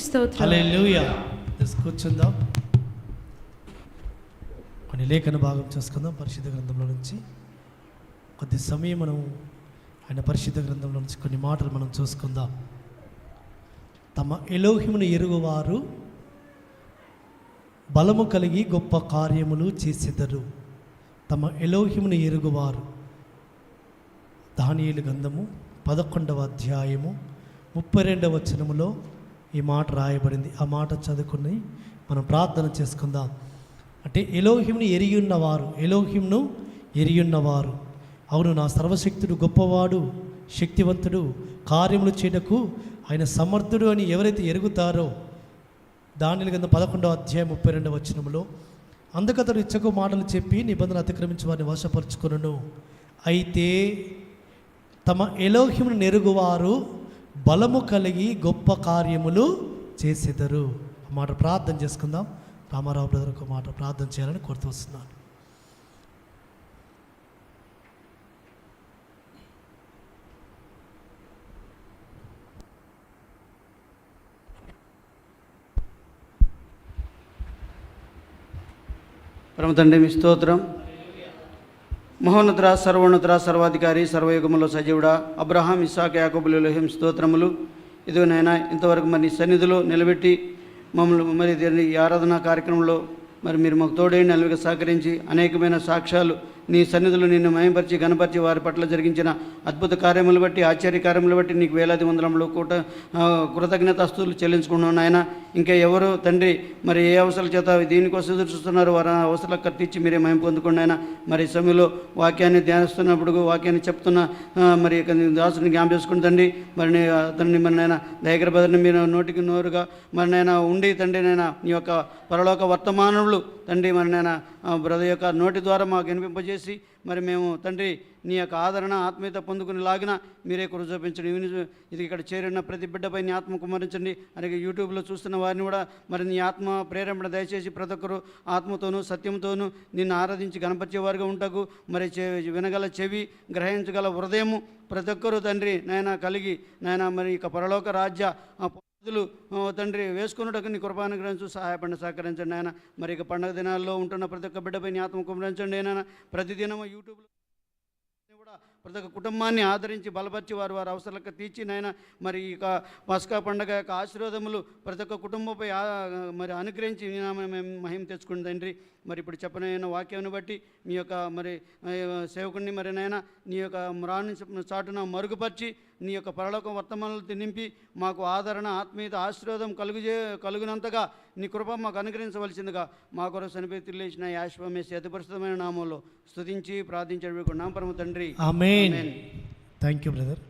దేవునికి స్తోత్రం హల్లెలూయా కూర్చుందాం. కొన్ని లేఖన భాగం చూసుకుందాం పరిశుద్ధ గ్రంథంలో నుంచి. కొద్ది సమయం మనం ఆయన పరిశుద్ధ గ్రంథంలో నుంచి కొన్ని మాటలు మనం చూసుకుందాం. తమ ఎలోహిమును ఎరుగువారు బలము కలిగి గొప్ప కార్యములు చేసెదరు. తమ ఎలోహిమును ఎరుగువారు. దానియేలు గంధము పదకొండవ అధ్యాయము ముప్పై రెండవ వచనములో ఈ మాట రాయబడింది. ఆ మాట చదువుకుని మనం ప్రార్థన చేసుకుందాం. అంటే ఎలోహింను ఎరియున్నవారు ఎలోహింను ఎరిగి ఉన్నవారు అవును నా సర్వశక్తుడు గొప్పవాడు శక్తివంతుడు కార్యములు చేయటకు ఆయన సమర్థుడు అని ఎవరైతే ఎరుగుతారో దాని కింద పదకొండవ అధ్యాయం ముప్పై రెండవ వచనంలో అందుకతడు ఇచ్చకు మాటలు చెప్పి నిబంధన అతిక్రమించి వారిని వశపరుచుకును అయితే తమ ఎలోహిమును నెరుగువారు బలము కలిగి గొప్ప కార్యములు చేసేదరు. ఆ మాట ప్రార్థన చేసుకుందాం. రామారావు బ్రదర్ ఒక మాట ప్రార్థన చేయాలని కోరుతూ వస్తున్నాను. పరమ తండ్రి మీ స్తోత్రం. మహోన్నతుర సర్వోన్నతుర సర్వాధికారి సర్వయుగములో సజీవుడా అబ్రహాం యాకోబులీ లోహిం స్తోత్రములు. ఇదిగో నాయన ఇంతవరకు మరి సన్నిధిలో నిలబెట్టి మమ్మల్ని మరి దీన్ని ఈ ఆరాధన కార్యక్రమంలో మరి మీరు మాకు తోడైన నలుగురు సహకరించి అనేకమైన సాక్ష్యాలు నీ సన్నిధిలో నిన్ను మయంపరిచి గణపరిచి వారి పట్ల జరిగించిన అద్భుత కార్యములు బట్టి ఆశ్చర్య కార్యములు బట్టి నీకు వేలాది వందలములు కూట కృతజ్ఞత అస్తులు చెల్లించుకున్నాను నాయన. ఇంకా ఎవరు తండ్రి మరి ఏ అవసరాల చేత దీనికోసం ఎదురు చూస్తున్నారు వారి అవసరాలకు కట్టించి మీరే మయం పొందుకోండి ఆయన మరి సమయంలో వాక్యాన్ని ధ్యానిస్తున్నప్పుడు వాక్యాన్ని చెప్తున్న మరి దాసుని జ్ఞాపం చేసుకుని తండ్రి మరి అతన్ని మరి నాయన దయగర బదని మీరు నోటికి నోరుగా మరి నాయన ఉండి తండ్రి నాయన నీ యొక్క పరలోక వర్తమానములు తండ్రి మరి నాయన బ్రదర్ యొక్క నోటి ద్వారా మాకు వినిపింపజేసి మరి మేము తండ్రి నీ యొక్క ఆదరణ ఆత్మీయత పొందుకుని లాగిన మీరే కృప చూపించండి. ఇది ఇక్కడ చేరిన ప్రతి బిడ్డపై నీ ఆత్మ కుమరించండి అలాగే యూట్యూబ్లో చూస్తున్న వారిని కూడా మరి నీ ఆత్మ ప్రేరేపణ దయచేసి ప్రతి ఒక్కరు ఆత్మతోనూ సత్యంతోనూ నిన్ను ఆరాధించి గణపరిచేవారుగా ఉంటకు. మరి వినగల చెవి గ్రహించగల హృదయము ప్రతి ఒక్కరూ తండ్రి నాయన కలిగి నాయన మరి ఇక పరలోక రాజ్య ఆ తండ్రి వేసుకున్నటకు నీ కృపానుగ్రహించు సహాయపడిన సహకరించండి ఆయన మరి ఇక పండగ దినాల్లో ఉంటున్న ప్రతి ఒక్క బిడ్డపై నీ ఆత్మ కుమరించండి ఆయన ప్రతిదినము యూట్యూబ్లో కూడా ప్రతి ఒక్క కుటుంబాన్ని ఆదరించి బలపరిచి వారు వారి అవసరాలకు తీర్చి నాయన మరి ఇక పస్కా పండగ యొక్క ఆశీర్వాదములు ప్రతి ఒక్క కుటుంబంపై మరి అనుగ్రహించి మేము మహిమ తెచ్చుకుని తండ్రి. మరి ఇప్పుడు చెప్పనైన వాక్యాన్ని బట్టి మీ యొక్క మరి సేవకుడిని మరి నాయన నీ యొక్క మ్రాన్ని చాటున మరుగుపరిచి నీ యొక్క పరలోక వర్తమానాలు నింపి మాకు ఆదరణ ఆత్మీయత ఆశీర్వాదం కలుగుజే కలుగునంతగా నీ కృప మాకు అనుగ్రహించవలసిందిగా మా కొరకు చనిపోయి లేచిన యాశ్వమే అతిపరిశుద్ధమైన నామంలో స్తుతించి ప్రార్థించడం నామపరమ తండ్రి. ఆమె ఆమేన్. థ్యాంక్ యూ బ్రదర్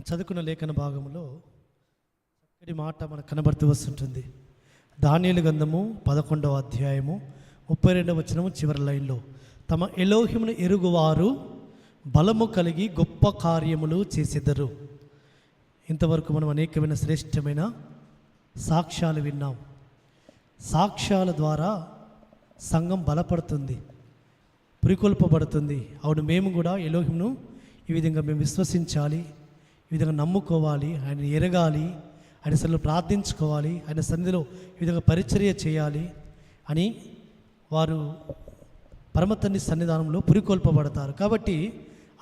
చదువుకున్న లేఖన భాగంలో చక్కటి మాట మనకు కనబడుతూ వస్తుంటుంది. దానియలు గంధము పదకొండవ అధ్యాయము ముప్పై రెండవ వచనము చివరి లైన్లో తమ ఎలోహిమును ఎరుగువారు బలము కలిగి గొప్ప కార్యములు చేసెదరు. ఇంతవరకు మనం అనేకమైన శ్రేష్టమైన సాక్ష్యాలు విన్నాం. సాక్ష్యాల ద్వారా సంఘం బలపడుతుంది. పురికొల్పబడుతుంది. అవును మేము కూడా ఎలోహింను ఈ విధంగా మేము విశ్వసించాలి ఈ విధంగా నమ్ముకోవాలి ఆయన ఎరగాలి ఆయన సన్నిధిలో ప్రార్థించుకోవాలి ఆయన సన్నిధిలో ఈ విధంగా పరిచర్య చేయాలి అని వారు పరమతన్ని సన్నిధానంలో పురికొల్పబడతారు. కాబట్టి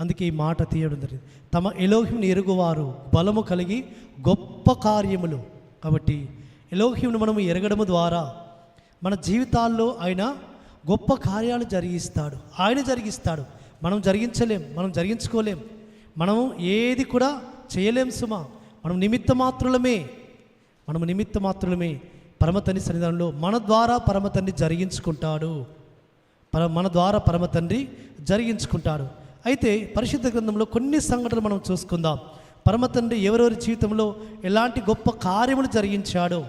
అందుకే ఈ మాట తీయడం జరిగింది. తమ ఎలోహింని ఎరుగువారు బలము కలిగి గొప్ప కార్యములు. కాబట్టి ఎలోహింను మనము ఎరగడము ద్వారా మన జీవితాల్లో ఆయన గొప్ప కార్యాలు జరిగిస్తాడు. ఆయన జరిగిస్తాడు. మనం జరిగించలేం మనం జరిగించుకోలేం. మనం ఏది కూడా చేయలేం సుమా. మనం నిమిత్త మాత్రులమే. మనము నిమిత్త మాత్రులమే. పరమతండ్రి సన్నిధానంలో మన ద్వారా పరమతండ్రి జరిగించుకుంటాడు. పర మన ద్వారా పరమతండ్రి జరిగించుకుంటాడు. అయితే పరిశుద్ధ గ్రంథంలో కొన్ని సంఘటనలు మనం చూసుకుందాం. పరమతండ్రి ఎవరెవరి జీవితంలో ఎలాంటి గొప్ప కార్యములు జరిగించాడో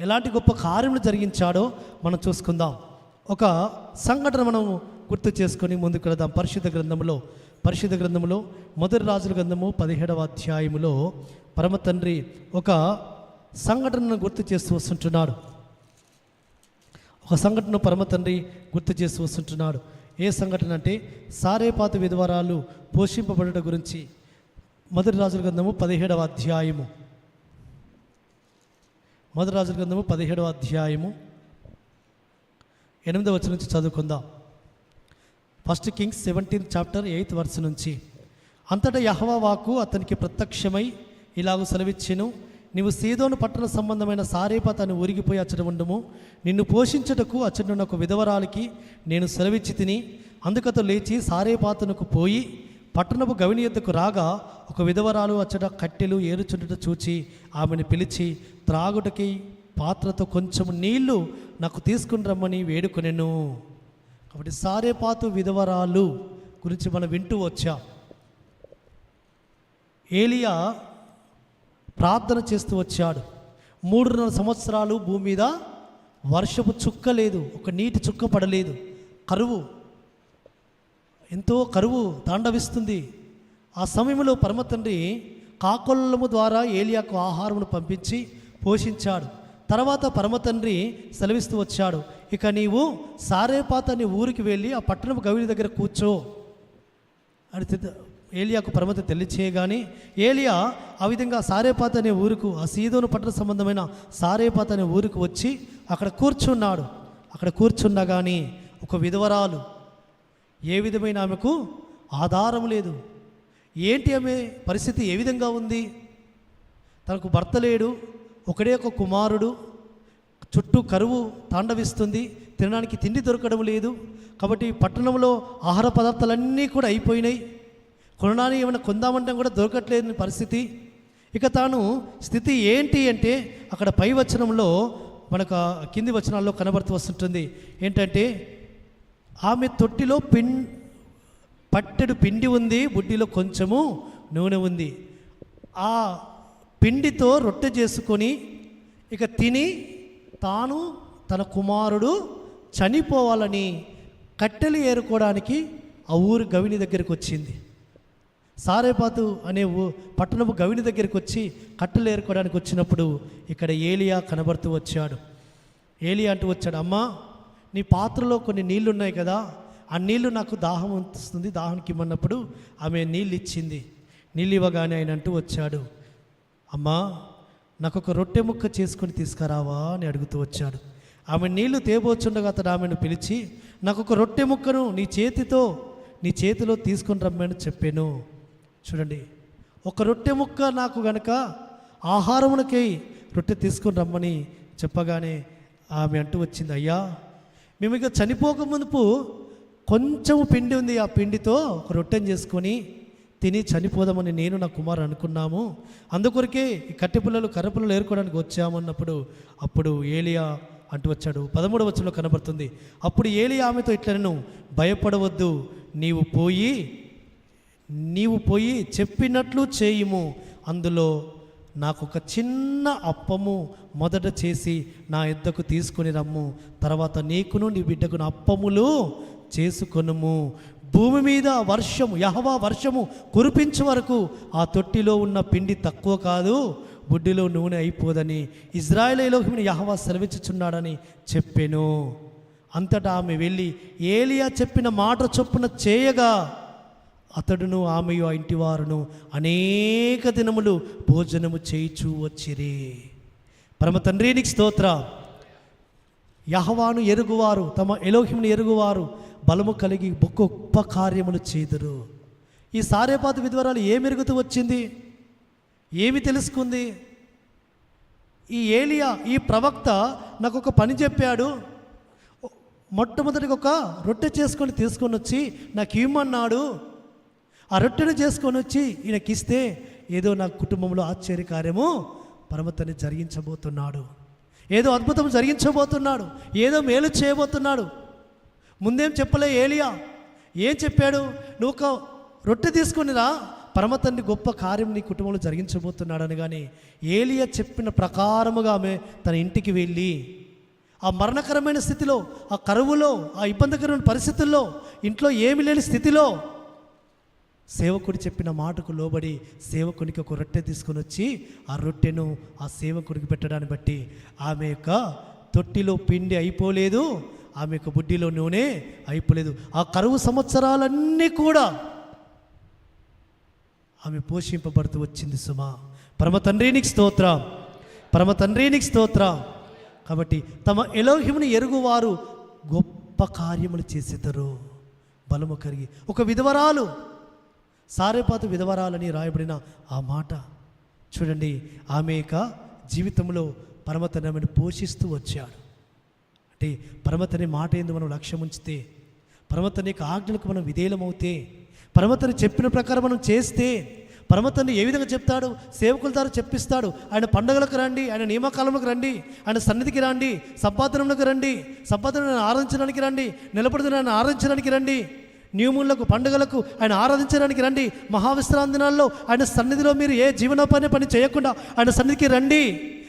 ఎలాంటి గొప్ప కార్యములు జరిగించాడో మనం చూసుకుందాం. ఒక సంఘటన మనం గుర్తు చేసుకొని ముందుకు వెళదాం. పరిశుద్ధ గ్రంథంలో పరిశుద్ధ గ్రంథంలో మొదటి రాజుల గ్రంథము పదిహేడవ అధ్యాయములో పరమ తండ్రి ఒక సంఘటనను గుర్తు చేస్తూ వస్తుంటున్నాడు. ఒక సంఘటన పరమ తండ్రి గుర్తు చేస్తూ వస్తుంటున్నాడు. ఏ సంఘటన అంటే సారేపాత విధవరాలు పోషింపబడట గురించి. మొదటి రాజుల గ్రంథము పదిహేడవ అధ్యాయము. మొదటి రాజుల గ్రంథము పదిహేడవ అధ్యాయము. ఎనిమిదో వచ్చి నుంచి చదువుకుందాం. First kings seventeenth chapter eighth verse నుంచి. అంతటా యహవా వాకు అతనికి ప్రత్యక్షమై ఇలాగ సెలవిచ్చెను. నీవు సీదోను పట్టణ సంబంధమైన సారేపాతాన్ని ఊరిగిపోయి అచ్చట ఉండము. నిన్ను పోషించుటకు అచ్చట ఒక విధవరాలికి నేను సెలవిచ్చి తిని అందుకతో లేచి సారేపాతనకు పోయి పట్టణపు గవిని రాగా ఒక విధవరాలు అచ్చట కట్టెలు ఏరుచుండట చూచి ఆమెను పిలిచి త్రాగుటకి పాత్రతో కొంచెం నీళ్ళు నాకు తీసుకుని రమ్మని వేడుకొనెను. కాబట్టి సారేపాతు విధవరాలు గురించి మనం వింటూ వచ్చాం. ఏలియా ప్రార్థన చేస్తూ వచ్చాడు. మూడున్నర సంవత్సరాలు భూమి మీద వర్షపు చుక్క లేదు ఒక నీటి చుక్క పడలేదు. కరువు ఎంతో కరువు తాండవిస్తుంది. ఆ సమయంలో పరమతండ్రి కాకొల్లము ద్వారా ఏలియాకు ఆహారమును పంపించి పోషించాడు. తర్వాత పరమ తండ్రి సెలవిస్తూ వచ్చాడు ఇక నీవు సారేపాత అనే ఊరికి వెళ్ళి ఆ పట్టణపు గవిని దగ్గర కూర్చో. అని ఏలియాకు పరమత తెలియచేయగానే ఏలియా ఆ విధంగా సారేపాత అనే ఊరుకు ఆ సీదోను పట్టణ సంబంధమైన సారేపాత అనే ఊరికి వచ్చి అక్కడ కూర్చున్నాడు. అక్కడ కూర్చున్నా కానీ ఒక విధవరాలు ఏ విధమైన ఆమెకు ఆధారం లేదు. ఏంటి ఆమె పరిస్థితి ఏ విధంగా ఉంది? తనకు భర్త లేడు. ఒకడే ఒక కుమారుడు చుట్టూ కరువు తాండవిస్తుంది తినడానికి తిండి దొరకడం లేదు. కాబట్టి పట్టణంలో ఆహార పదార్థాలన్నీ కూడా అయిపోయినాయి. కొనడానికి ఏమైనా కొందామంటే కూడా దొరకట్లేని పరిస్థితి. ఇక తాను స్థితి ఏంటి అంటే అక్కడ పై వచనంలో మనకు కింది వచనాల్లో కనబడుతూ వస్తుంటుంది. ఏంటంటే ఆమె తొట్టిలో పిన్ పట్టెడు పిండి ఉంది బుడ్డిలో కొంచెము నూనె ఉంది. ఆ పిండితో రొట్టె చేసుకొని ఇక తిని తాను తన కుమారుడు చనిపోవాలని కట్టెలు ఏరుకోవడానికి ఆ ఊరు గవిని దగ్గరికి వచ్చింది. సారేపాతు అనే ఊ పట్టణపు గవిని దగ్గరికి వచ్చి కట్టెలు ఏరుకోవడానికి వచ్చినప్పుడు ఇక్కడ ఏలియా కనబడుతూ వచ్చాడు. ఏలియా అంటూ వచ్చాడు అమ్మా నీ పాత్రలో కొన్ని నీళ్ళు ఉన్నాయి కదా ఆ నీళ్ళు నాకు దాహం వస్తుంది దాహానికి ఇమ్మన్నప్పుడు ఆమె నీళ్ళు ఇచ్చింది నీళ్ళు ఇవ్వగానే ఆయన అంటూ వచ్చాడు అమ్మా నాకు ఒక రొట్టె ముక్క చేసుకొని తీసుకురావా అని అడుగుతూ వచ్చాడు. ఆమె నీళ్ళు తేబోచుండగా అతడు ఆమెను పిలిచి నాకు ఒక రొట్టె ముక్కను నీ చేతితో నీ చేతిలో తీసుకొని రమ్మని చెప్పాను. చూడండి ఒక రొట్టె ముక్క నాకు గనక ఆహారమునకై రొట్టె తీసుకొని రమ్మని చెప్పగానే ఆమె అంటూ వచ్చింది అయ్యా మేము ఇక చనిపోక మునుపు కొంచెం పిండి ఉంది ఆ పిండితో ఒక రొట్టెను చేసుకొని తిని చనిపోదామని నేను నా కుమారు అనుకున్నాము. అందుకొరకే ఈ కట్టెపుల్లలు కర్రపుల్లలు ఏరుకోవడానికి వచ్చామన్నప్పుడు అప్పుడు ఏలియా అంటూ వచ్చాడు. పదమూడవ వచ్చంలో కనబడుతుంది. అప్పుడు ఏలియా ఆమెతో ఇట్లను భయపడవద్దు నీవు పోయి నీవు పోయి చెప్పినట్లు చేయుము. అందులో నాకు ఒక చిన్న అప్పము మొదట చేసి నా ఇద్దకు తీసుకొని రమ్ము. తర్వాత నీకును నీ బిడ్డకును అప్పములు చేసుకొనుము. భూమి మీద వర్షము యహవా వర్షము కురిపించే వరకు ఆ తొట్టిలో ఉన్న పిండి తక్కువ కాదు బుడ్డిలో నూనె అయిపోదని ఇజ్రాయేలీలోకి యహవా సెలవిచ్చుచున్నాడని చెప్పెను. అంతటా ఆమె వెళ్ళి ఏలియా చెప్పిన మాట చొప్పున చేయగా అతడును ఆమెయు ఆ ఇంటివారును అనేక దినములు భోజనము చేయిచూ వచ్చిరి. పరమ తండ్రికి స్తోత్ర. యహవాను ఎరుగువారు తమ ఎలోహిమును ఎరుగువారు బలము కలిగి గొప్ప కార్యములు చేదురు. ఈ సారేపాత విధ్వరాలు ఏ మెరుగుతూ వచ్చింది? ఏమి తెలుసుకుంది? ఈ ఏలియా ఈ ప్రవక్త నాకు ఒక పని చెప్పాడు. మొట్టమొదటిగా ఒక రొట్టె చేసుకొని తీసుకొని వచ్చి నాకు ఇవ్వమన్నాడు ఆ రొట్టెను చేసుకొని వచ్చి ఈయనకి ఇస్తే ఏదో నా కుటుంబంలో ఆశ్చర్య కార్యము పరమతని జరిగించబోతున్నాడు. ఏదో అద్భుతం జరిగించబోతున్నాడు. ఏదో మేలు చేయబోతున్నాడు. ముందేం చెప్పలే ఏలియా? ఏం చెప్పాడు? నువ్వు ఒక రొట్టె తీసుకుని రా. పరమతండ్రి గొప్ప కార్యం నీ కుటుంబంలో జరిగించబోతున్నాడని కానీ ఏలియా చెప్పిన ప్రకారముగా ఆమె తన ఇంటికి వెళ్ళి ఆ మరణకరమైన స్థితిలో ఆ కరువులో ఆ ఇబ్బందికరమైన పరిస్థితుల్లో ఇంట్లో ఏమి లేని స్థితిలో సేవకుడు చెప్పిన మాటకు లోబడి సేవకునికి ఒక రొట్టె తీసుకొని వచ్చి ఆ రొట్టెను ఆ సేవకుడికి పెట్టడాన్ని బట్టి ఆమె యొక్క తొట్టిలో పిండి అయిపోలేదు. ఆమె యొక్క బుడ్డిలో నూనె అయిపోలేదు. ఆ కరువు సంవత్సరాలన్నీ కూడా ఆమె పోషింపబడుతూ వచ్చింది సుమా. పరమ తండ్రినికి స్తోత్రం. పరమ తండ్రినికి స్తోత్రం. కాబట్టి తమ ఎలోహిముని ఎరుగువారు గొప్ప కార్యములు చేసేదరు. బలము కరిగి. ఒక విధవరాలు సారేపాత విధవరాలని రాయబడిన ఆ మాట చూడండి. ఆమె యొక్క జీవితంలో పరమతనమని పోషిస్తూ వచ్చాడు. అంటే పర్వతని మాట ఎందు మనం లక్ష్యం ఉంచితే పర్వతని యొక్క ఆజ్ఞలకు మనం విధేయమవుతే పర్వతని చెప్పిన ప్రకారం మనం చేస్తే పరమతన్ని ఏ విధంగా చెప్తాడు? సేవకుల ద్వారా చెప్పిస్తాడు. ఆయన పండుగలకు రండి ఆయన నియమకాలంలోకి రండి ఆయన సన్నిధికి రండి సంపాదనలకు రండి సంపాదనను ఆరాధించడానికి రండి నిలబడుతున్న ఆరాధించడానికి రండి నియములకు పండుగలకు ఆయన ఆరాధించడానికి రండి మహావిశ్రాంతి దినాల్లో ఆయన సన్నిధిలో మీరు ఏ జీవనోపాధి పని చేయకుండా ఆయన సన్నిధికి రండి.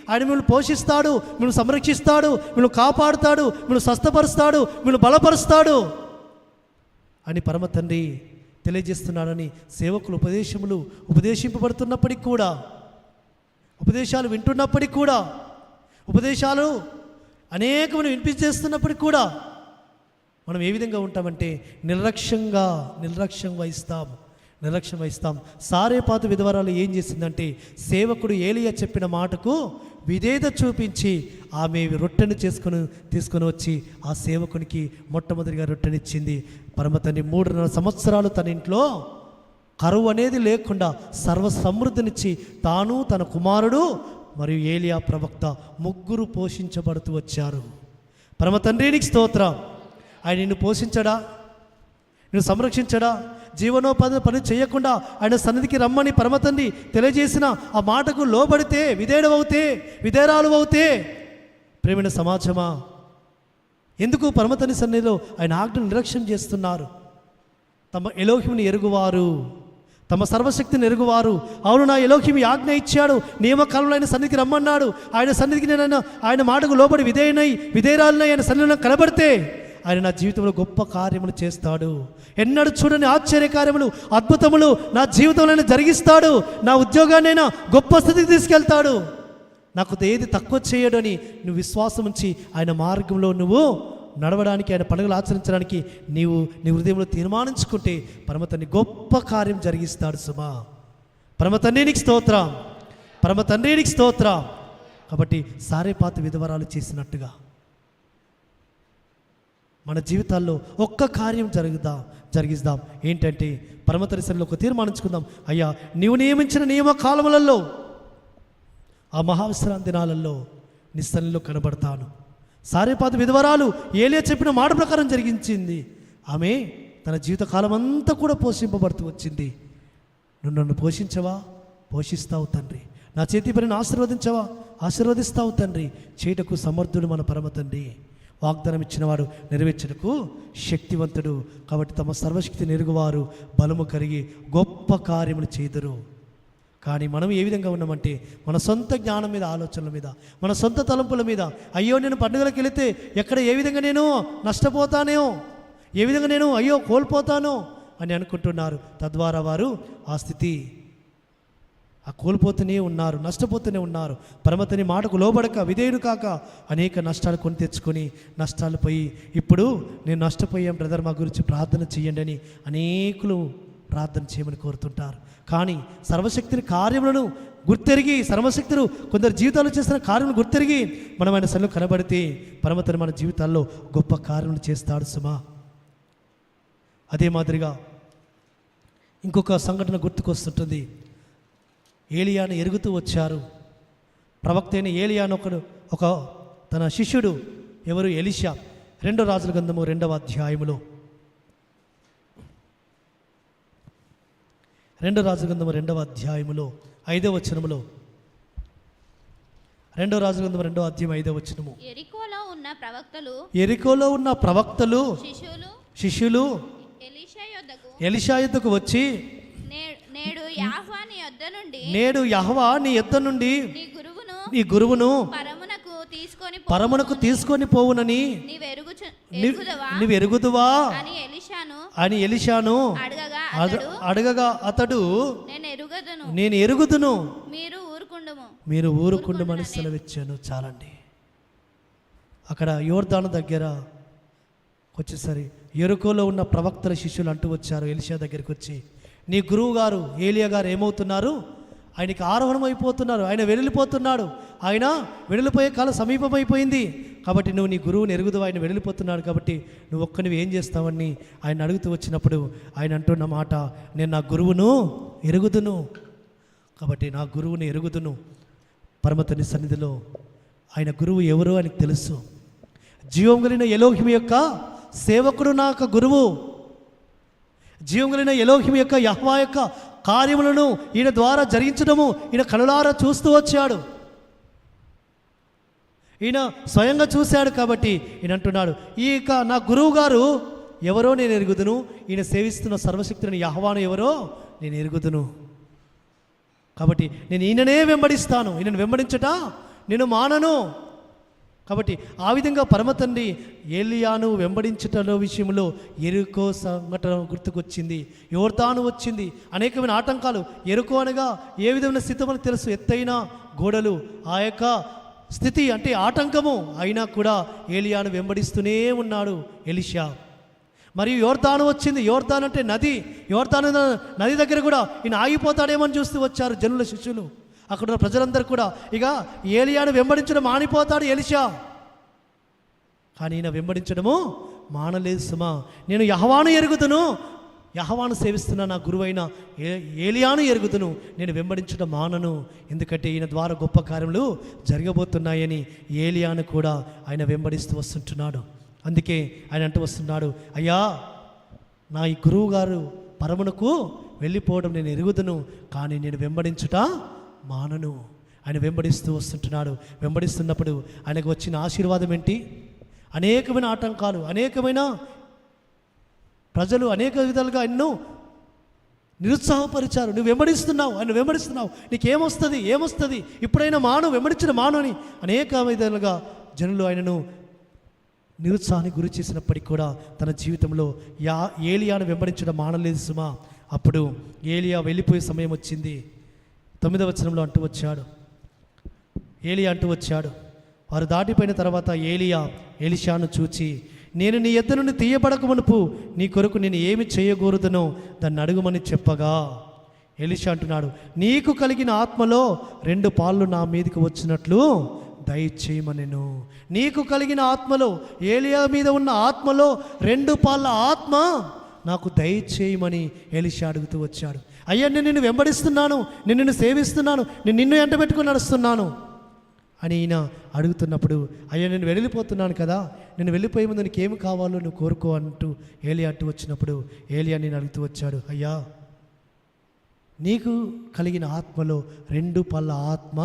ఆయన మిమ్మల్ని పోషిస్తాడు మిమ్మల్ని సంరక్షిస్తాడు మిమ్మల్ని కాపాడుతాడు మిమ్మల్ని స్వస్థపరుస్తాడు మిమ్మల్ని బలపరుస్తాడు. అని పరమ తండ్రి తెలియజేస్తున్నాడని సేవకులు ఉపదేశములు ఉపదేశింపబడుతున్నప్పటికి కూడా ఉపదేశాలు వింటున్నప్పటికి కూడా ఉపదేశాలు అనేకమైన వినిపించేస్తున్నప్పటికి కూడా మనం ఏ విధంగా ఉంటామంటే నిర్లక్ష్యంగా నిర్లక్ష్యం వహిస్తాం నిర్లక్ష్యం వహిస్తాం సారేపాత విధవరాలు ఏం చేసిందంటే సేవకుడు ఏలియా చెప్పిన మాటకు విధేయత చూపించి ఆమె రొట్టెను చేసుకొని తీసుకొని వచ్చి ఆ సేవకునికి మొట్టమొదటిగా రొట్టెనిచ్చింది. పరమతని మూడున్నర సంవత్సరాలు తన ఇంట్లో కరువు అనేది లేకుండా సర్వ సమృద్ధినిచ్చి తాను తన కుమారుడు మరియు ఏలియా ప్రవక్త ముగ్గురు పోషించబడుతూ వచ్చారు. పరమ నీకు స్తోత్రం. ఆయన నిన్ను పోషించడా? నిన్ను సంరక్షించడా? జీవనోపాధి పని చేయకుండా ఆయన సన్నిధికి రమ్మని పరమతండి తెలియజేసిన ఆ మాటకు లోబడితే విధేయుడవుతే విధేరాలు అవుతే ప్రేమైన సమాజమా ఎందుకు పరమతని సన్నిధిలో ఆయన ఆజ్ఞను నిర్లక్ష్యం చేస్తున్నారు? తమ ఎలోహిముని ఎరుగువారు తమ సర్వశక్తిని ఎరుగువారు. అవును నా ఎలోహిమి ఆజ్ఞ ఇచ్చాడు నియమకాలంలో ఆయన సన్నిధికి రమ్మన్నాడు. ఆయన సన్నిధికి నేను ఆయన- ఆయన మాటకు లోబడి విధేయనై విధేయరాలనై ఆయన సన్నిధిలో కనబడితే ఆయన నా జీవితంలో గొప్ప కార్యములు చేస్తాడు. ఎన్నడూ చూడని ఆశ్చర్య కార్యములు అద్భుతములు నా జీవితంలో జరిగిస్తాడు. నా ఉద్యోగాన్నైనా గొప్ప స్థితికి తీసుకెళ్తాడు. నాకు ఏది తక్కువ చేయడని నువ్వు విశ్వాసం ఉంచి ఆయన మార్గంలో నువ్వు నడవడానికి ఆయన పండుగలు ఆచరించడానికి నీవు నీ హృదయంలో తీర్మానించుకుంటే పరమతన్ని గొప్ప కార్యం జరిగిస్తాడు సుమా. పరమ స్తోత్రం. పరమ స్తోత్రం. కాబట్టి సారేపాత విధవరాలు చేసినట్టుగా మన జీవితాల్లో ఒక్క కార్యం జరుగుదాం జరిగిద్దాం ఏంటంటే పరమతరిశనలో ఒక తీర్మానించుకుందాం. అయ్యా నీవు నియమించిన నియమ కాలములలో ఆ మహావిశ్రాంతి దినాలలో నిస్సన్నిలో కనబడతాను. సారేపాత విధవరాలు ఏలియా చెప్పిన మాట ప్రకారం జరిగించింది. ఆమె తన జీవితకాలం అంతా కూడా పోషింపబడుతూ వచ్చింది. నువ్వు నన్ను పోషించవా? పోషిస్తావు తండ్రి. నా చేతి పనిని ఆశీర్వదించవా? ఆశీర్వదిస్తావు తండ్రి. చేయటకు సమర్థుడు మన పరమ తండ్రి. వాగ్దానం ఇచ్చినవాడు నెరవేర్చడకు శక్తివంతుడు. కాబట్టి తమ సర్వశక్తి నెరుగువారు బలము కలిగి గొప్ప కార్యములు చేదురు. కానీ మనం ఏ విధంగా ఉన్నామంటే మన సొంత జ్ఞానం మీద ఆలోచనల మీద మన సొంత తలంపుల మీద అయ్యో నేను పండుగలకు వెళితే ఎక్కడ ఏ విధంగా నేను నష్టపోతానేమో ఏ విధంగా నేను అయ్యో కోల్పోతానో అని అనుకుంటున్నారు. తద్వారా వారు ఆ స్థితి కోల్పోతూనే ఉన్నారు నష్టపోతూనే ఉన్నారు. పరమతని మాటకు లోబడక విధేయుడు కాక అనేక నష్టాలు కొని తెచ్చుకొని నష్టాలు పోయి ఇప్పుడు నేను నష్టపోయాం బ్రదర్ మా గురించి ప్రార్థన చేయండి అని అనేకులు ప్రార్థన చేయమని కోరుతుంటారు. కానీ సర్వశక్తిని కార్యములను గుర్తెరిగి సర్వశక్తులు కొందరు జీవితాలు చేస్తున్న కార్యములు గుర్తెరిగి మనం ఆయన సన్నిలో కనబడితే పరమతని మన జీవితాల్లో గొప్ప కార్యములు చేస్తాడు సుమా. అదే మాదిరిగా ఇంకొక సంఘటన గుర్తుకొస్తుంటుంది. ఏలియాను ఎరుగుతూ వచ్చారు. ప్రవక్త అయిన ఏలియాను ఒకడు ఒక తన శిష్యుడు ఎవరు? ఎలిషా. రెండో రాజుల గంధము రెండవ అధ్యాయములో. రెండో రాజుల గంధము రెండవ అధ్యాయములో ఐదవ వచనములో. రెండో రాజుల గంధము రెండవ అధ్యాయం ఐదవ వచనము. ఎరికోలో ఉన్న ప్రవక్తలు ఎరికోలో ఉన్న ప్రవక్తలు శిష్యులు శిష్యులు ఎలీషా యొద్దకు యుద్ధకు వచ్చి "నే- నేడు యాహ్వాని యొద్ద నుండి నేడు యహవా నీ ఎద్ద నుండి నీ గురువును నీ గురువును పరమునకు తీసుకొని పరమునకు తీసుకొని పోవునని నీవెరుగుచు ని- ఎరుగుదవా? అని ఎలిషాను అని ఎలిషాను అడగగా అడగగా అతడు నేను ఎరుగదును. నేను ఎరుగుదును. మీరు ఊరుకుండుము. మీరు ఊరుకుండమని సెలవిచ్చాను. చాలండి. అక్కడ యోర్దాను దగ్గర వచ్చేసరి ఎరుకోలో ఉన్న ప్రవక్తల శిష్యులు అంటూ వచ్చారు. ఎలిషా దగ్గరికి వచ్చి నీ గురువు గారు ఏలియా గారు ఏమవుతున్నారు? ఆయనకి ఆరోహణం అయిపోతున్నారు ఆయన వెడలిపోతున్నాడు ఆయన వెడలిపోయే కాలం సమీపమైపోయింది. కాబట్టి నువ్వు నీ గురువుని ఎరుగుదు ఆయన వెళ్ళిపోతున్నాడు కాబట్టి నువ్వు ఒక్క నువ్వు ఏం చేస్తావని ఆయన అడుగుతూ వచ్చినప్పుడు ఆయన అంటున్న మాట నేను నా గురువును ఎరుగుదును. కాబట్టి నా గురువుని ఎరుగుదును. పరమతని సన్నిధిలో ఆయన గురువు ఎవరో? ఆయనకు తెలుసు. జీవం కలిగిన ఎలోహిం యొక్క సేవకుడు నా యొక్క గురువు. జీవం కలిగిన ఎలోహిం యొక్క యహ్వా యొక్క కార్యములను ఈయన ద్వారా జరిగించడము ఈయన కనులారా చూస్తూ వచ్చాడు. ఈయన స్వయంగా చూశాడు కాబట్టి ఈయన అంటున్నాడు ఈ నా గురువు గారు ఎవరో నేను ఎరుగుదును ఈయన సేవిస్తున్న సర్వశక్తుని యహ్వాను ఎవరో నేను ఎరుగుదును. కాబట్టి నేను ఈయననే వెంబడిస్తాను ఈయనను వెంబడించట నేను మానను కాబట్టి ఆ విధంగా పరమతండ్రి ఏలియాను వెంబడించటలో విషయంలో ఎరుకో సంఘటన గుర్తుకొచ్చింది. యువర్తాను వచ్చింది. అనేకమైన ఆటంకాలు. ఎరుకో అనగా ఏ విధమైన స్థితి మనకు తెలుసు? ఎత్తైన గోడలు. ఆ యొక్క స్థితి అంటే ఆటంకము. అయినా కూడా ఏలియాను వెంబడిస్తూనే ఉన్నాడు ఎలిషా. మరియు యోర్దాను వచ్చింది. యోర్దాన్ అంటే నది. యోర్దాను నది దగ్గర కూడా ఈయన ఆగిపోతాడేమని చూస్తూ వచ్చారు జనుల శిష్యులు. అక్కడ ప్రజలందరూ కూడా ఇక ఏలియాను వెంబడించడం మానిపోతాడు ఎలిషా. కానీ ఈయన వెంబడించడము మానలేదు సుమా. నేను యహవాను ఎరుగుదును యహవాను సేవిస్తున్న నా గురువైన ఏ ఏలియాను ఎరుగుదును నేను వెంబడించడం మానను. ఎందుకంటే ఈయన ద్వారా గొప్ప కార్యములు జరగబోతున్నాయని ఏలియాను కూడా ఆయన వెంబడిస్తూ వస్తుంటున్నాడు. అందుకే ఆయన అంటూ వస్తున్నాడు అయ్యా నా ఈ గురువు గారు పరమునకు వెళ్ళిపోవడం నేను ఎరుగుదును కానీ నేను వెంబడించుట మానను. ఆయన వెంబడిస్తూ వస్తుంటున్నాడు. వెంబడిస్తున్నప్పుడు ఆయనకు వచ్చిన ఆశీర్వాదం ఏంటి? అనేకమైన ఆటంకాలు అనేకమైన ప్రజలు అనేక విధాలుగా ఎన్నో నిరుత్సాహపరిచారు. నువ్వు వెంబడిస్తున్నావు ఆయన వెంబడిస్తున్నావు. నీకేమొస్తుంది? ఏమొస్తుంది? ఇప్పుడైనా మాను వెంబడించిన మాను అని అనేక విధాలుగా జనులు ఆయనను నిరుత్సాహానికి గురి చేసినప్పటికీ కూడా తన జీవితంలో యా ఏలియాను వెంబడించడం మానలేదు సుమా. అప్పుడు ఏలియా వెళ్ళిపోయే సమయం వచ్చింది. తొమ్మిదవ వచనంలో అంటూ వచ్చాడు. ఏలియా అంటూ వచ్చాడు. వారు దాటిపోయిన తర్వాత ఏలియా ఎలిషాను చూచి నేను నీ ఎద్ద నుండి తీయబడక మునుపు నీ కొరకు నేను ఏమి చేయకూడదునో దాన్ని అడుగుమని చెప్పగా. ఎలిషా అంటున్నాడు నీకు కలిగిన ఆత్మలో రెండు పాళ్ళు నా మీదకి వచ్చినట్లు దయచేయమనెను. నీకు కలిగిన ఆత్మలో ఏలియా మీద ఉన్న ఆత్మలో రెండు పాళ్ళ ఆత్మ నాకు దయచేయమని ఎలిషా అడుగుతూ వచ్చాడు. అయ్యా నేను నిన్ను వెంబడిస్తున్నాను నేను నిన్ను సేవిస్తున్నాను నేను నిన్ను ఎంట పెట్టుకుని నడుస్తున్నాను అని ఈయన అడుగుతున్నప్పుడు అయ్యా నేను వెళ్ళిపోతున్నాను కదా నేను వెళ్ళిపోయే ముందు నీకు ఏమి కావాలో నువ్వు కోరుకో అంటూ ఏలియా అంటూ వచ్చినప్పుడు ఏలియా నేను అడుగుతూ వచ్చాడు అయ్యా నీకు కలిగిన ఆత్మలో రెండు పళ్ళ ఆత్మ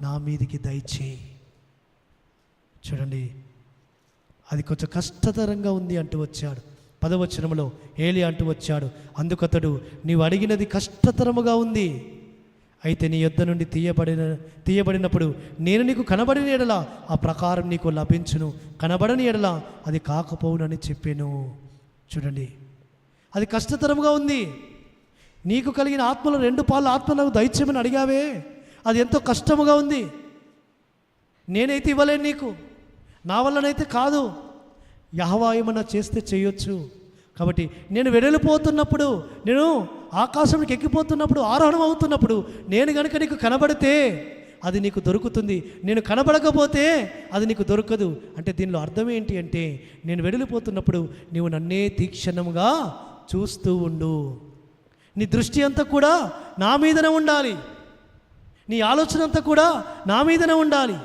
నా మీదికి దయచేయి. చూడండి అది కొంచెం కష్టతరంగా ఉంది అంటూ వచ్చాడు. పదవచనంలో ఏలి అంటూ వచ్చాడు. అందుకతడు నీవు అడిగినది కష్టతరముగా ఉంది. అయితే నీ యొద్ద నుండి తీయబడిన తీయబడినప్పుడు నేను నీకు కనబడిన ఎడల ఆ ప్రకారం నీకు లభించును. కనబడని ఎడల అది కాకపోవునని చెప్పాను. చూడండి. అది కష్టతరముగా ఉంది. నీకు కలిగిన ఆత్మలో రెండు పాలు ఆత్మలకు నాకు దయచేయమని అడిగావే. అది ఎంతో కష్టముగా ఉంది. నేనైతే ఇవ్వలేను నీకు. నా వల్లనైతే కాదు. యహవా ఏమన్నా చేస్తే చేయొచ్చు. కాబట్టి నేను వెడలిపోతున్నప్పుడు నేను ఆకాశంకి ఎక్కిపోతున్నప్పుడు ఆరోహణం అవుతున్నప్పుడు నేను కనుక నీకు కనబడితే అది నీకు దొరుకుతుంది. నేను కనబడకపోతే అది నీకు దొరకదు. అంటే దీనిలో అర్థం ఏంటి అంటే నేను వెడలిపోతున్నప్పుడు నీవు నన్నే తీక్షణంగా చూస్తూ ఉండు. నీ దృష్టి అంతా కూడా నా మీదనే ఉండాలి. నీ ఆలోచన అంతా కూడా నా మీదనే ఉండాలి.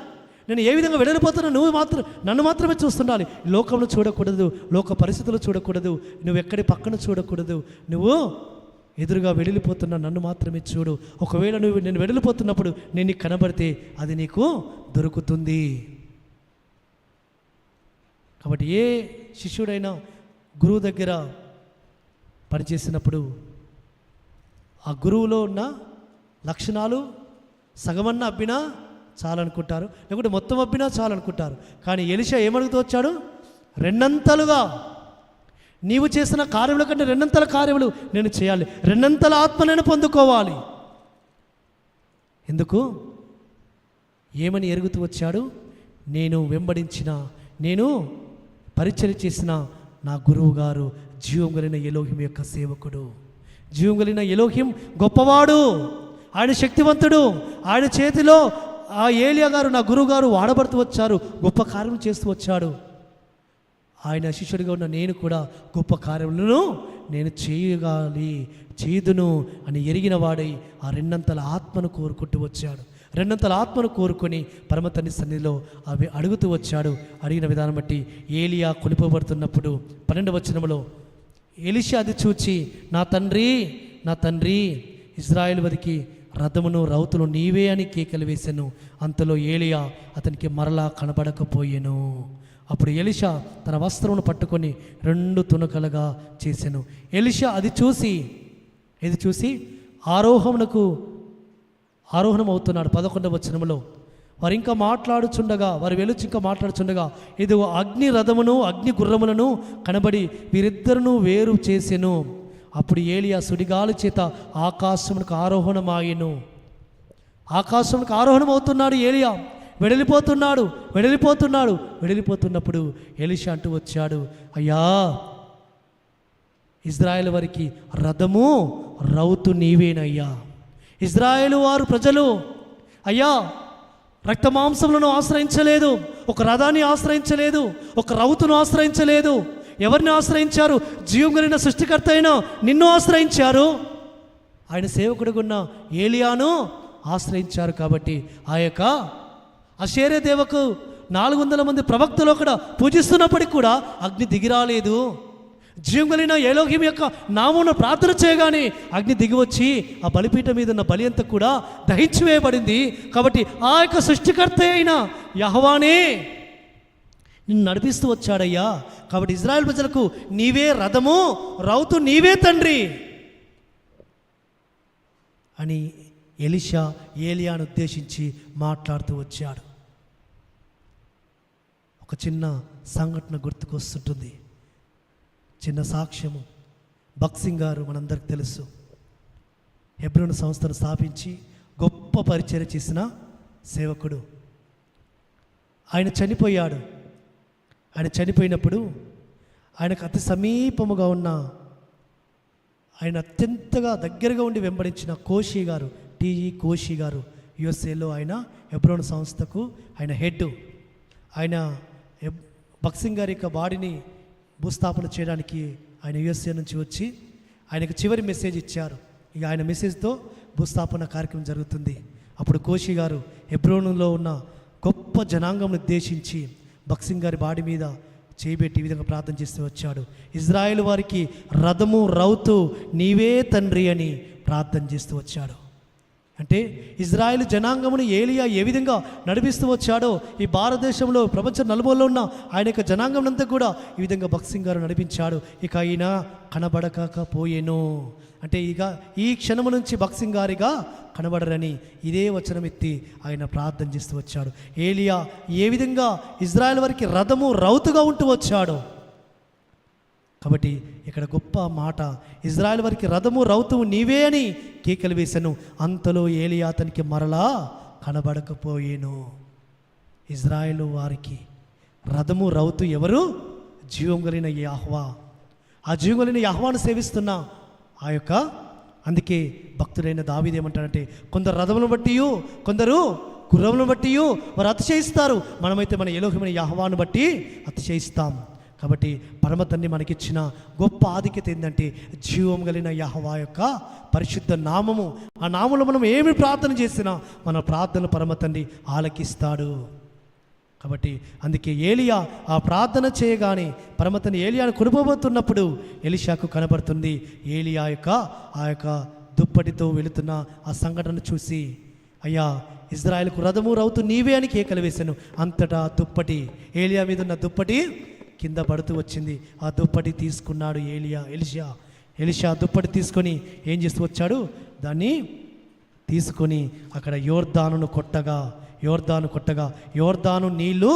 నేను ఏ విధంగా వెళ్ళిపోతున్నా నువ్వు మాత్రం నన్ను మాత్రమే చూస్తుండాలి. లోకంలో చూడకూడదు లోక పరిస్థితులు చూడకూడదు నువ్వు ఎక్కడి పక్కన చూడకూడదు నువ్వు ఎదురుగా వెళ్ళిపోతున్న నన్ను మాత్రమే చూడు. ఒకవేళ నువ్వు నేను వెళ్ళిపోతున్నప్పుడు నేను నీకు కనబడితే అది నీకు దొరుకుతుంది. కాబట్టి ఏ శిష్యుడైనా గురువు దగ్గర పనిచేసినప్పుడు ఆ గురువులో ఉన్న లక్షణాలు సగమన్న అబ్బినా చాలనుకుంటారు. లేకుంటే మొత్తం అబ్బినా చాలనుకుంటారు. కానీ ఎలిషా ఏమడుగుతూ వచ్చాడు? రెండంతలుగా. నీవు చేసిన కార్యముల కంటే రెండంతల కార్యములు నేను చేయాలి. రెండంతల ఆత్మ నేను పొందుకోవాలి. ఎందుకు? ఏమని ఎరుగుతూ వచ్చాడు? నేను వెంబడించిన నేను పరిచయం చేసిన నా గురువు గారు జీవం కలిగిన ఎలోహిం యొక్క సేవకుడు. జీవం కలిగిన ఎలోహిం గొప్పవాడు. ఆయన శక్తివంతుడు. ఆయన చేతిలో ఆ ఏలియా గారు నా గురువు గారు వాడబడుతూ వచ్చారు గొప్ప కార్యం చేస్తూ వచ్చాడు. ఆయన శిష్యుడిగా ఉన్న నేను కూడా గొప్ప కార్యములను నేను చేయగాలి చేదును అని ఎరిగిన వాడై ఆ రెండంతల ఆత్మను కోరుకుంటూ వచ్చాడు. రెండంతల ఆత్మను కోరుకొని పరమతని సన్నిధిలో అవి అడుగుతూ వచ్చాడు. అడిగిన విధానం బట్టి ఏలియా కొనిపోబడుతున్నప్పుడు పన్నెండు వచనంలో ఎలిషా అది చూచి నా తండ్రి నా తండ్రి ఇజ్రాయెల్ వదికి రథమును రౌతులు నీవే అని కేకలు వేశాను అంతలో ఏలియా అతనికి మరలా కనబడకపోయాను. అప్పుడు ఎలిషా తన వస్త్రమును పట్టుకొని రెండు తునకలుగా చేశాను ఎలిషా అది చూసి ఇది చూసి? ఆరోహమునకు ఆరోహణం అవుతున్నాడు పదకొండవ వచనములో. వారు ఇంకా మాట్లాడుచుండగా వారు వెలుచి ఇంకా మాట్లాడుచుండగా ఇది అగ్ని రథమును అగ్ని గుర్రములను కనబడి వీరిద్దరును వేరు చేసెను. అప్పుడు ఏలియా సుడిగాలు చేత ఆకాశమునకు ఆరోహణమాయను ఆకాశంకి ఆరోహణం అవుతున్నాడు ఏలియా. వెడలిపోతున్నాడు వెడలిపోతున్నాడు వెడలిపోతున్నప్పుడు ఎలిషా అంటూ వచ్చాడు అయ్యా ఇజ్రాయెల్ వారికి రథము రౌతు నీవేనయ్యా. ఇజ్రాయేలు వారు ప్రజలు అయ్యా రక్త మాంసములను ఆశ్రయించలేదు ఒక రథాన్ని ఆశ్రయించలేదు ఒక రౌతును ఆశ్రయించలేదు ఎవరిని ఆశ్రయించారు? జీవం కలిగిన సృష్టికర్త అయిన నిన్ను ఆశ్రయించారు? ఆయన సేవకుడుగున్న ఏలియాను ఆశ్రయించారు కాబట్టి ఆ యొక్క అశేరే దేవకు నాలుగు వందల మంది ప్రవక్తలు అక్కడ పూజిస్తున్నప్పటికి కూడా అగ్ని దిగిరాలేదు. జీవం కలిగిన ఏలోహిం యొక్క నామును ప్రార్థన చేయగానే అగ్ని దిగివచ్చి ఆ బలిపీఠ మీద ఉన్న బలి అంతా కూడా దహించివేయబడింది. కాబట్టి ఆ యొక్క సృష్టికర్త అయిన యహవానే నిన్ను నడిపిస్తూ వచ్చాడయ్యా. కాబట్టి ఇజ్రాయెల్ ప్రజలకు నీవే రథము రౌతు నీవే తండ్రి. అని ఎలిషా ఏలియాను ఉద్దేశించి మాట్లాడుతూ వచ్చాడు. ఒక చిన్న సంఘటన గుర్తుకొస్తుంటుంది. చిన్న సాక్ష్యము. బక్సింగ్ గారు మనందరికి తెలుసు. హెబ్రోన్ సంస్థను స్థాపించి గొప్ప పరిచయం చేసిన సేవకుడు. ఆయన చనిపోయాడు. ఆయన చనిపోయినప్పుడు ఆయనకు అతి సమీపముగా ఉన్న ఆయన అత్యంతగా దగ్గరగా ఉండి వెంబడించిన కోషి గారు టీఈ కోషి గారు యుఎస్ఏలో ఆయన ఎబ్రోన్ సంస్థకు ఆయన హెడ్. ఆయన బక్సింగ్ గారి యొక్క బాడీని భూస్థాపన చేయడానికి ఆయన యుఎస్ఏ నుంచి వచ్చి ఆయనకు చివరి మెసేజ్ ఇచ్చారు. ఇక ఆయన మెసేజ్తో భూస్థాపన కార్యక్రమం జరుగుతుంది. అప్పుడు కోషి గారు హెబ్రోనులో ఉన్న గొప్ప జనాంగం ఉద్దేశించి బక్సింగ్ గారి బాడీ మీద చేయబెట్టి ఈ విధంగా ప్రార్థన చేస్తూ వచ్చాడు. ఇజ్రాయెల్ వారికి రథము రౌతు నీవే తండ్రి అని ప్రార్థన చేస్తూ వచ్చాడు. అంటే ఇజ్రాయెల్ జనాంగమును ఏలియా ఏ విధంగా నడిపిస్తూ వచ్చాడో ఈ భారతదేశంలో ప్రపంచ నలుమూలలో ఉన్న ఆయన యొక్క జనాంగం అంతా కూడా ఈ విధంగా బక్సింగ్ గారు నడిపించాడు. ఇక ఆయన కనబడకపోయేను అంటే ఇక ఈ క్షణము నుంచి బక్సింగ్ గారిగా కనబడరని ఇదే వచనం ఎత్తి ఆయన ప్రార్థన చేస్తూ వచ్చాడు. ఏలియా ఏ విధంగా ఇజ్రాయెల్ వారికి రథము రౌతుగా ఉంటూ వచ్చాడో? కాబట్టి ఇక్కడ గొప్ప మాట ఇజ్రాయెల్ వారికి రథము రౌతువు నీవే అని కేకలు వేశాను. అంతలో ఏలియా అతనికి మరలా కనబడకపోయేను. ఇజ్రాయెల్ వారికి రథము రౌతు ఎవరు? జీవం కలిగిన యాహ్వా. ఆ జీవం కలిగిన యాహ్వాను సేవిస్తున్న ఆ యొక్క అందుకే భక్తుడైన దావీదు ఏమంటాడంటే కొందరు రథములను బట్టి కొందరు గుర్రములను బట్టి వారు అతిశయిస్తారు. మనమైతే మన ఎలోహిమైన యాహ్వాను బట్టి అతిశయిస్తాం. కాబట్టి పరమ తండ్రి మనకిచ్చిన గొప్ప ఆధిక్యత ఏంటంటే జీవం కలిగిన యహవా యొక్క పరిశుద్ధ నామము. ఆ నామంలో మనం ఏమి ప్రార్థన చేసినా మన ప్రార్థన పరమ తండ్రి ఆలకిస్తాడు. కాబట్టి అందుకే ఏలియా ఆ ప్రార్థన చేయగానే పరమతని ఏలియాను కొనుకోబోతున్నప్పుడు ఎలిషాకు కనబడుతుంది. ఏలియా యొక్క ఆ యొక్క దుప్పటితో వెళుతున్న ఆ సంఘటన చూసి అయ్యా ఇజ్రాయెల్కు రథము రౌతు నీవే అని కేకలు వేశాను. అంతటా దుప్పటి ఏలియా మీద ఉన్న దుప్పటి కింద పడుతూ వచ్చింది. ఆ దుప్పటి తీసుకున్నాడు ఏలియా. ఎలిషా ఎలిషా దుప్పటి తీసుకొని ఏం చేస్తూ వచ్చాడు? దాన్ని తీసుకొని అక్కడ యోర్దానును కొట్టగా యోర్దాను కొట్టగా యోర్దాను నీళ్ళు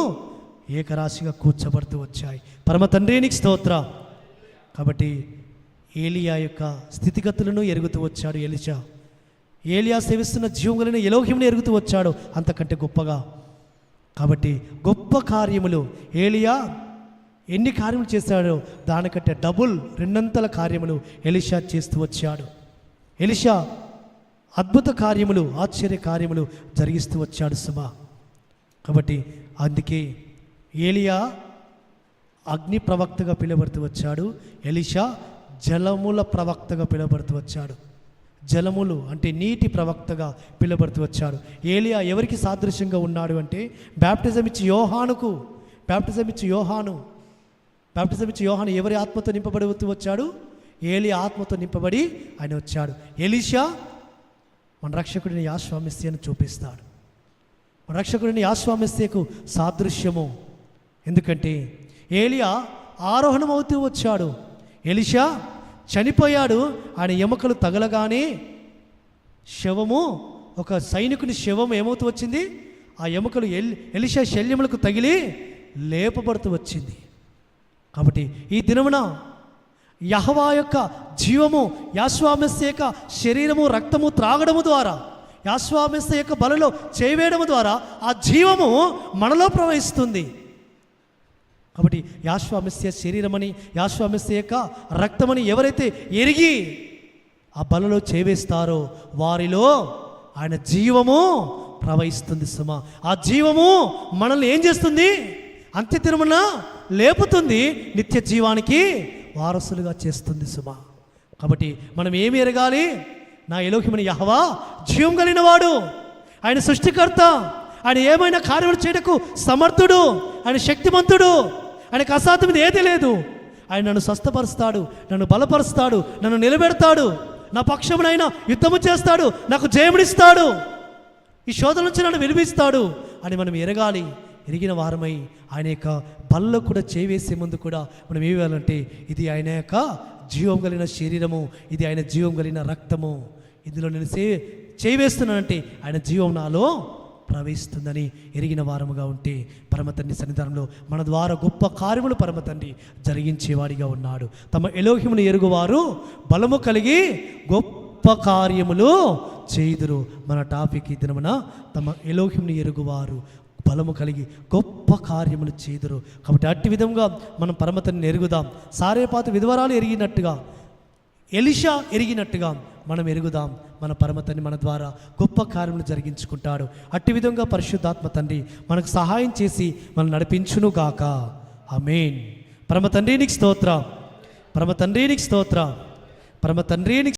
ఏకరాశిగా కూర్చబడుతూ వచ్చాయి. పరమ తండ్రినికి స్తోత్ర. కాబట్టి ఏలియా యొక్క స్థితిగతులను ఎరుగుతూ వచ్చాడు ఎలిషా ఏలియా సేవిస్తున్న జీవములను ఎలోహింను ఎరుగుతూ వచ్చాడు అంతకంటే గొప్పగా. కాబట్టి గొప్ప కార్యములు ఏలియా ఎన్ని కార్యములు చేశాడో దానికంటే డబుల్ రెండంతల కార్యములు ఎలిషా చేస్తూ వచ్చాడు. ఎలిషా అద్భుత కార్యములు ఆశ్చర్య కార్యములు జరిగిస్తూ వచ్చాడు సుమ. కాబట్టి అందుకే ఏలియా అగ్ని ప్రవక్తగా పిలువబడుతూ వచ్చాడు. ఎలిషా జలముల ప్రవక్తగా పిలువబడుతూ వచ్చాడు. జలములు అంటే నీటి ప్రవక్తగా పిలువబడుతూ వచ్చాడు. ఏలియా ఎవరికి సాదృశ్యంగా ఉన్నాడు అంటే బ్యాప్టిజం ఇచ్చి యోహానుకు బ్యాప్టిజం ఇచ్చి యోహాను. బ్యాప్టిజం ఇచ్చి యోహాను ఎవరి ఆత్మతో నింపబడి వచ్చాడు? ఏలి ఆత్మతో నింపబడి ఆయన వచ్చాడు. ఎలీషా మన రక్షకుడిని యాశ్వామిస్యను చూపిస్తాడు. మన రక్షకుడిని యాశ్వామిస్యకు సాదృశ్యము. ఎందుకంటే ఏలియా ఆరోహణం అవుతూ వచ్చాడు. ఎలిషా చనిపోయాడు. ఆయన ఎముకలు తగలగానే శవము ఒక సైనికుని శవం ఏమవుతూ వచ్చింది? ఆ ఎముకలు ఎల్ ఎలిషా శల్యములకు తగిలి లేపబడుతూ వచ్చింది. కాబట్టి ఈ దినమున యహవా యొక్క జీవము యాస్వామిస్య యొక్క శరీరము రక్తము త్రాగడము ద్వారా యాస్వామిస్య యొక్క బలలో చేయవేయడము ద్వారా ఆ జీవము మనలో ప్రవహిస్తుంది. కాబట్టి యాశ్వామిస్య శరీరమని యాశ్వామిస్య యొక్క రక్తమని ఎవరైతే ఎరిగి ఆ బలలో చేవేస్తారో వారిలో ఆయన జీవము ప్రవహిస్తుంది సుమ. ఆ జీవము మనల్ని ఏం చేస్తుంది? అంత్య తిరుమల లేపుతుంది నిత్య జీవానికి వారసులుగా చేస్తుంది సుమ. కాబట్టి మనం ఏమి ఎరగాలి? నా ఎలోహిమని యహవా జీవం కలిగిన వాడు. ఆయన సృష్టికర్త. ఆయన ఏమైనా కార్యములు చేయటకు సమర్థుడు. ఆయన శక్తిమంతుడు. ఆయనకు అసాధ్యమైనది ఏదీ లేదు. ఆయన నన్ను స్వస్థపరుస్తాడు నన్ను బలపరుస్తాడు నన్ను నిలబెడతాడు. నా పక్షమునైనా యుద్ధము చేస్తాడు నాకు జయముడిస్తాడు ఈ శోధన నుంచి నన్ను విలువిస్తాడు అని మనం ఎరగాలి. ఎరిగిన వారమై ఆయన యొక్క బల్లో కూడా చేవేసే ముందు కూడా మనం ఏమి వేయాలంటే ఇది ఆయన యొక్క జీవం కలిగిన శరీరము ఇది ఆయన జీవం కలిగిన రక్తము. ఇందులో నేను సే చేవేస్తున్నానంటే ఆయన జీవం నాలో ప్రవహిస్తుందని ఎరిగిన వారముగా ఉంటే పరమతండ్రి సన్నిధానంలో మన ద్వారా గొప్ప కార్యములు పరమతండ్రి జరిగించేవాడిగా ఉన్నాడు. తమ ఎలోహిమును ఎరుగువారు బలము కలిగి గొప్ప కార్యములు చేయుదురు. మన టాపిక్ ఈ దినమున తమ ఎలోహింని ఎరుగువారు. బలము కలిగి గొప్ప కార్యములు చేదురు. కాబట్టి అట్టి విధంగా మనం పరమతని ఎరుగుదాం. సారేపాత విధవరాలు ఎరిగినట్టుగా ఎలిషా ఎరిగినట్టుగా మనం ఎరుగుదాం. మన పరమతని మన ద్వారా గొప్ప కార్యములు జరిగించుకుంటాడు. అట్టి విధంగా పరిశుద్ధాత్మ తండ్రి మనకు సహాయం చేసి మనం నడిపించును గాక. ఆమేన్. పరమ తండ్రి స్తోత్ర. పరమ తండ్రినికి పరమ